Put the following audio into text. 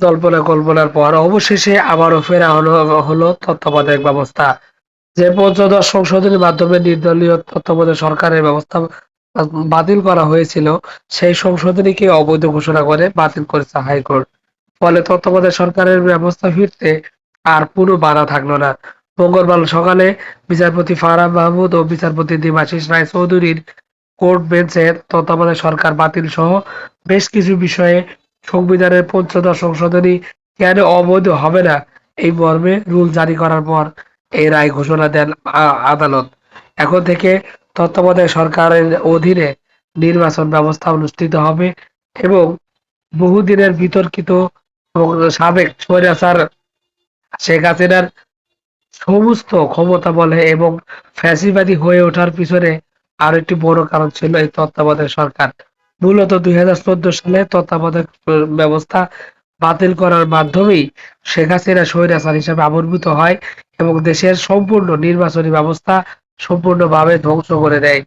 জল্পনা কল্পনার পর অবশেষে আবারও ফেরা হলো হলো তত্ত্বাবধায়ক ব্যবস্থা। যে পঞ্চদশ সংশোধনীর মাধ্যমে নির্দলীয় তত্ত্বাবধায়ক সরকারের ব্যবস্থা বাতিল করা হয়েছিল, সেই সংশোধনীকে অবৈধ ঘোষণা করে বাতিল করেছে হাইকোর্ট। ফলে তত্ত্বাবধায়ক সরকারের ব্যবস্থা ফিরতে আর পুরো বাধা থাকল না। মঙ্গলবার সকালে বিচারপতি ফারাহ মাহমুদ ও বিচারপতি দেবাশিস রায় চৌধুরীর কোর্ট বেঞ্চে তত্ত্বাবধায়ক সরকার বাতিল সহ বেশ কিছু বিষয়ে সংবিধানের পঞ্চদশ সংশোধনী কেন অবৈধ হবে না? এই মর্মে রুল জারি করার পর এই রায় ঘোষণা দেন আদালত। এখন থেকে তত্ত্বাবধায়ক সরকারের অধীনে নির্বাচন ব্যবস্থা অনুষ্ঠিত হবে এবং বহুদিনের বিতর্কিত সাবেক স্বৈরাচার শেখ হাসিনার সমস্ত ক্ষমতা বলে এবং ফ্যাসিবাদী হয়ে ওঠার পিছনে আরও একটি বড় কারণ ছিল এই তত্ত্বাবধায়ক সরকার। মূলত দুই হাজার চোদ্দ সালে তত্ত্বাবধায়ক ব্যবস্থা বাতিল করার মাধ্যমেই শেখ হাসিনা স্বৈরাচার হিসেবে আবির্ভূত হয় এবং দেশের সম্পূর্ণ নির্বাচনী ব্যবস্থা সম্পূর্ণভাবে ধ্বংস করে দেয়।